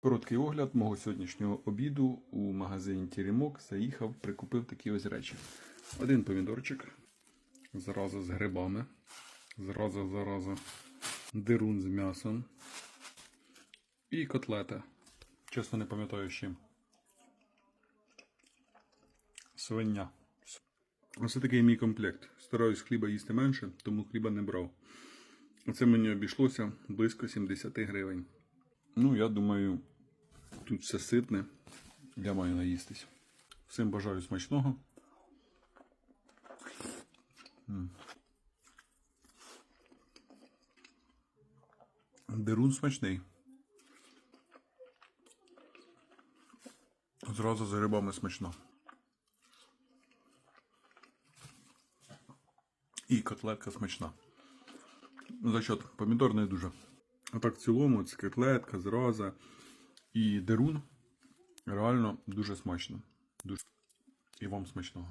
Короткий огляд мого сьогоднішнього обіду у магазині Тірімок заїхав, прикупив такі ось речі. Один помідорчик, зразу з грибами, зразу, зразу дирун з м'ясом і котлета. Чесно не пам'ятаю з чим. Свиня. Ось такий мій комплект. Стараюсь хліба їсти менше, тому хліба не брав. Це мені обійшлося близько 70 гривень. Ну, я думаю, тут все ситне. Я маю наїстись. Всім бажаю смачного. Дерун смачний. Зразу з грибами смачно. І котлетка смачна. За счет помідор не дуже. А так в цілому це котлетка, зраза і дерун. Реально дуже смачно. Дуже. І вам смачного.